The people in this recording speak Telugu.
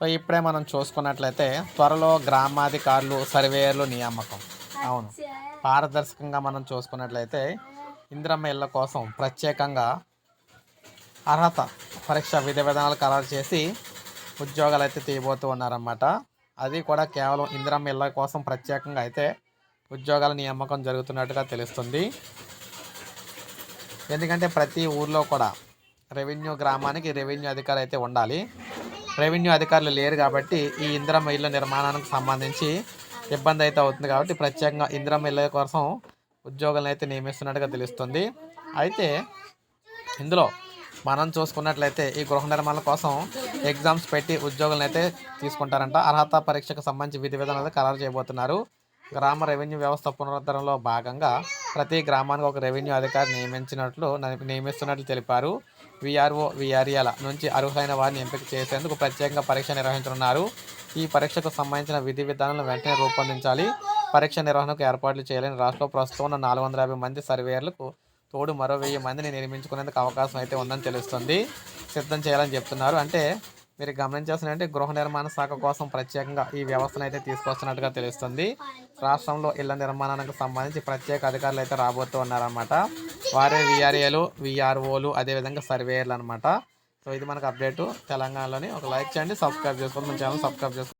సో ఇప్పుడే మనం చూసుకున్నట్లయితే త్వరలో గ్రామాధికారులు సర్వేయర్లు నియామకం. అవును. పారదర్శకంగా మనం చూసుకున్నట్లయితే ఇందిరమ్మ ఇళ్ళ కోసం ప్రత్యేకంగా అర్హత పరీక్ష విధి విధానాలు ఖరారు చేసి ఉద్యోగాలు అయితే తీయబోతూ ఉన్నారన్నమాట. అది కూడా కేవలం ఇందిరమ్మ ఇళ్ళ కోసం ప్రత్యేకంగా అయితే ఉద్యోగాల నియామకం జరుగుతున్నట్టుగా తెలుస్తుంది. ఎందుకంటే ప్రతి ఊర్లో కూడా రెవెన్యూ గ్రామానికి రెవెన్యూ అధికారి అయితే ఉండాలి. రెవెన్యూ అధికారులు లేరు కాబట్టి ఈ ఇందిరమ్మ ఇళ్ళ నిర్మాణానికి సంబంధించి ఇబ్బంది అయితే అవుతుంది కాబట్టి ప్రత్యేకంగా ఇందిరమ్మ ఇళ్ళ కోసం ఉద్యోగులను అయితే నియమిస్తున్నట్టుగా తెలుస్తుంది. అయితే ఇందులో మనం చూసుకున్నట్లయితే ఈ గృహ నిర్మాణం కోసం ఎగ్జామ్స్ పెట్టి ఉద్యోగులను అయితే తీసుకుంటారంట. అర్హత పరీక్షకు సంబంధించి విధి విధానాలు ఖరారు చేయబోతున్నారు. గ్రామ రెవెన్యూ వ్యవస్థ పునరుద్ధరణలో భాగంగా ప్రతి గ్రామానికి ఒక రెవెన్యూ అధికారి నియమించినట్లు నియమిస్తున్నట్లు తెలిపారు. విఆర్ఓ విఆర్ఏల నుంచి అర్హులైన వారిని ఎంపిక చేసేందుకు ప్రత్యేకంగా పరీక్ష నిర్వహించనున్నారు. ఈ పరీక్షకు సంబంధించిన విధి విధానాలను వెంటనే రూపొందించాలి. పరీక్ష నిర్వహణకు ఏర్పాట్లు చేయాలని రాష్ట్రంలో ప్రస్తుతం ఉన్న నాలుగు వందల యాభై మంది సర్వేయర్లకు తోడు మరో వెయ్యి మందిని నిర్మించుకునేందుకు అవకాశం అయితే ఉందని తెలుస్తుంది. సిద్ధం చేయాలని చెప్తున్నారు. అంటే మీరు గమనించాల్సిన గృహ నిర్మాణ శాఖ కోసం ప్రత్యేకంగా ఈ వ్యవస్థను అయితే తీసుకొస్తున్నట్టుగా తెలుస్తుంది. రాష్ట్రంలో ఇళ్ళ నిర్మాణానికి సంబంధించి ప్రత్యేక అధికారులు అయితే రాబోతూ ఉన్నారన్నమాట. వారే విఆర్ఏలు విఆర్ఓలు అదేవిధంగా సర్వేయర్లు అనమాట సో ఇది మనకు అప్డేటు. తెలంగాణలోని ఒక లైక్ చేయండి సబ్స్క్రైబ్ చేసుకోండి మన ఛానల్ సబ్స్క్రైబ్ చేసుకోండి.